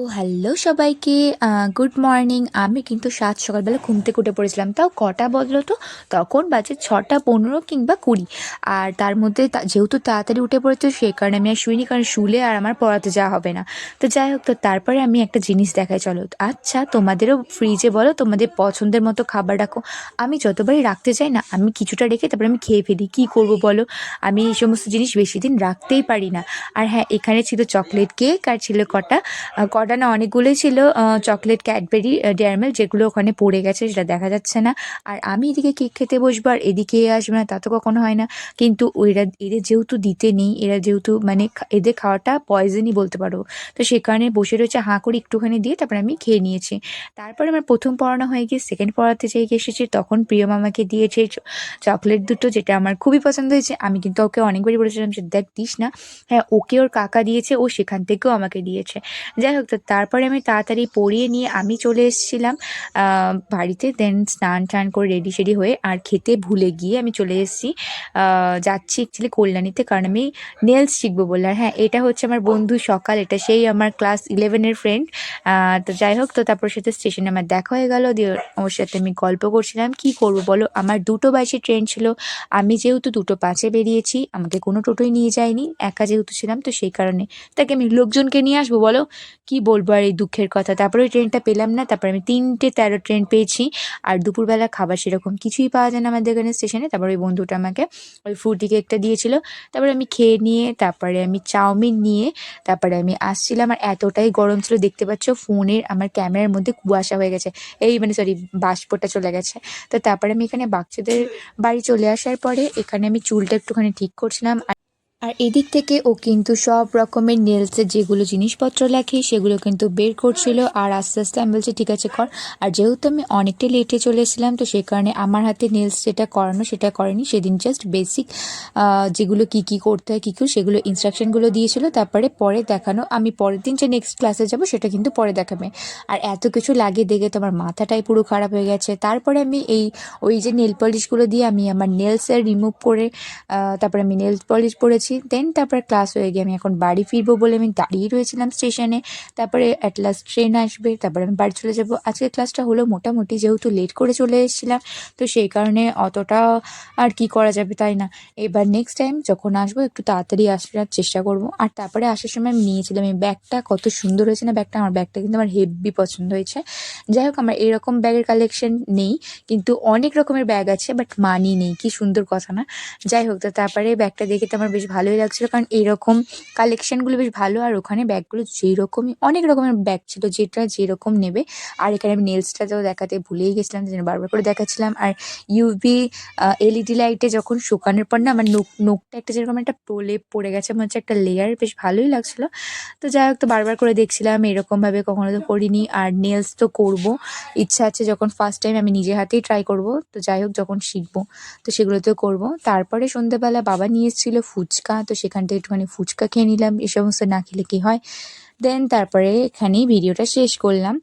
ও hello সবাইকে। Good morning আমি কিন্তু সাত সকালবেলা ঘুম থেকে উঠে পড়েছিলাম। তাও কটা বদলো তো? তখন বাজে ছটা পনেরো কিংবা কুড়ি। আর তার মধ্যে যেহেতু তাড়াতাড়ি উঠে পড়েছে সেই কারণে আমি আর শুইনি কারণ শুলে আর আমার পড়াতে যাওয়া হবে না। তো যাই হোক তো তারপরে আমি একটা জিনিস দেখাই চলো। আচ্ছা তোমাদেরও ফ্রিজে বলো তোমাদের পছন্দের মতো খাবার রাখো। আমি যতবারই রাখতে চাই না আমি কিছুটা রেখে তারপরে আমি খেয়ে ফেলি। কী করব বলো? আমি এই সমস্ত জিনিস বেশি দিন রাখতেই পারি না। আর হ্যাঁ এখানে ছিল চকলেট কেক আর ছিল কটা আহ, কটা অনেকগুলোই ছিল চকলেট ক্যাডবেরি ডেয়ারমেল যেগুলো ওখানে পড়ে গেছে সেটা দেখা যাচ্ছে না। আর আমি এদিকে কেক খেতে বসবো আর এদিকে আসবে না, তা তো কখনো হয় না। কিন্তু এরা এদের যেহেতু দিতে নেই, এরা যেহেতু মানে এদের খাওয়াটা পয়জনই বলতে পারো। তো সে কারণে বসে রয়েছে হাঁ করে একটুখানি দিয়ে তারপরে আমি খেয়ে নিয়েছি। তারপরে আমার প্রথম পড়ানো হয়ে গিয়ে সেকেন্ড পড়াতে যেয়ে এসেছি, তখন প্রিয় মামাকে দিয়েছে চকলেট দুটো যেটা আমার খুবই পছন্দ হয়েছে, আমি কিন্তু ওকে অনেকবারই বলেছিলাম যে, দেখ দিস না। হ্যাঁ ওকে ওর কাকা দিয়েছে, ও সেখান থেকেও আমাকে দিয়েছে। যাই হোক, তো তারপরে আমি তাড়াতাড়ি পরিয়ে নিয়ে আমি চলে এসেছিলাম বাড়িতে। দেন স্নান টান করে রেডি সেডি হয়ে আর খেতে ভুলে গিয়ে আমি চলে এসেছি। যাচ্ছি অ্যাকচুয়ালি কল্যাণীতে কারণ আমি নেলস শিখব বলে। আর হ্যাঁ এটা হচ্ছে আমার বন্ধু সকাল, এটা সেই আমার ক্লাস ইলেভেনের ফ্রেন্ড তো যাই হোক, তো তারপর সাথে স্টেশনে আমার দেখা হয়ে গেল। দিয়ে ওর সাথে আমি গল্প করছিলাম, কি করব বলো? আমার দুটো বাইশে ট্রেন ছিল। আমি যেহেতু দুটো পাঁচে বেরিয়েছি, আমাকে কোনো টোটোই নিয়ে যায়নি। একা যেহেতু ছিলাম, তো সেই কারণে তাকে আমি লোকজনকে নিয়ে আসব বলো? কি বলব আর এই দুঃখের কথা। তারপরে ট্রেনটা পেলাম না, তারপরে আমি তিনটে তেরো ট্রেন পেয়েছি। আর দুপুরবেলা খাবার সেরকম কিছুই পাওয়া যায় না আমাদের এখানে স্টেশনে তারপরে ওই বন্ধুটা আমাকে ওই ফ্রুটি কেকটা দিয়েছিল। তারপরে আমি খেয়ে নিয়ে, তারপরে আমি চাউমিন নিয়ে, তারপরে আমি আসছিলাম। আর এতটাই গরম ছিল, দেখতে পাচ্ছ ফোনের আমার ক্যামেরার মধ্যে কুয়াশা হয়ে গেছে। এই মানে সরি বাষ্পটা চলে গেছে। তো তারপরে আমি এখানে বাচ্চাদের বাড়ি চলে আসার পরে এখানে আমি চুলটা একটুখানি ঠিক করছিলাম। আর এদিক থেকে ও কিন্তু সব রকমের নেলসের যেগুলো জিনিসপত্র লাগে সেগুলো কিন্তু বের করছিল। আর আস্তে আস্তে আমি বলছি, ঠিক আছে, কর। আর যেহেতু আমি অনেকটাই লেটে চলে এসেছিলাম, তো সেই কারণে আমার হাতে নেলস যেটা করানো, সেটা করেনি। সেদিন জাস্ট বেসিক যেগুলো কি কি করতে হয়, কী কী, সেগুলো ইনস্ট্রাকশনগুলো দিয়েছিল। তারপরে পরে দেখানো, আমি পরের দিন যে নেক্সট ক্লাসে যাব, সেটা কিন্তু পরে দেখাবে। আর এত কিছু লাগিয়ে দেখে তো আমার মাথাটাই পুরো খারাপ হয়ে গেছে। তারপরে আমি এই, ওই যে নেল পলিশগুলো দিয়ে আমি আমার নেলসের রিমুভ করে তারপরে আমি নেল পলিশ পরেছি। দেন তারপরে ক্লাস হয়ে গিয়ে আমি এখন বাড়ি ফিরবো বলে আমি দাঁড়িয়ে রয়েছিলাম স্টেশনে তারপরে অ্যাট লাস্ট ট্রেন আসবে, তারপরে আমি বাড়ি চলে যাব। আজকে ক্লাসটা হলো মোটামুটি যেহেতু লেট করে চলে এসেছিলাম, তো সেই কারণে অতটা আর কি করা যাবে তাই না। এবার নেক্সট টাইম যখন আসব একটু তাড়াতাড়ি আসার চেষ্টা করব। আর তারপরে আসার সময় আমি নিয়েছিলাম এই ব্যাগটা, কত সুন্দর হয়েছে না ব্যাগটা, আমার ব্যাগটা কিন্তু আমার হেভি পছন্দ হয়েছে। যাই হোক, আমার এরকম ব্যাগের কালেকশন নেই, কিন্তু অনেক রকমের ব্যাগ আছে বাট মানি নেই, কি সুন্দর কথা না। যাই হোক, তো তারপরে ব্যাগটা দেখে তো আমার বেশ ভালোই লাগছিল। কারণ এইরকম কালেকশনগুলো বেশ ভালো। আর ওখানে ব্যাগগুলো যেরকমই, অনেক রকমের ব্যাগ ছিল যেটা যেরকম নেবে। আর এখানে আমি নেলসটা তো দেখাতে ভুলেই গেছিলাম যেন বারবার করে দেখাচ্ছিলাম। আর ইউভি এলইডি লাইটে যখন শুকানোর পর না, আমার নোক নোকটা একটা যেরকম একটা প্রলেপ পড়ে গেছে, মনে হচ্ছে একটা লেয়ার বেশ ভালোই লাগছিল। তো যাই হোক, তো বারবার করে দেখছিলাম, এরকমভাবে কখনো তো করিনি। আর নেলস তো করব। ইচ্ছা আছে যখন ফার্স্ট টাইম আমি নিজের হাতেই ট্রাই করব। তো যাই হোক, যখন শিখব, তো সেগুলোতেও করব। তারপরে সন্ধ্যেবেলা বাবা নিয়ে এসেছিল ফুচকা। তো সেখান থেকে একটুখানি ফুচকা খেয়ে নিলাম। এ সমস্ত না খেলে কি হয়? দেন তারপরে এখানেই ভিডিওটা শেষ করলাম।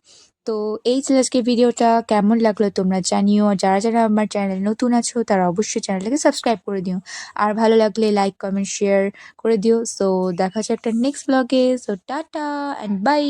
তো এই ছিল আজকে ভিডিওটা। কেমন লাগল তোমরা জানিও। যারা যারা আমার চ্যানেলে নতুন আছো, তারা অবশ্যই চ্যানেলটাকে সাবস্ক্রাইব করে দিও। আর ভালো লাগলে লাইক কমেন্ট শেয়ার করে দিও। সো দেখা হচ্ছে একটা নেক্সট ব্লগে সো টাটা অ্যান্ড বাই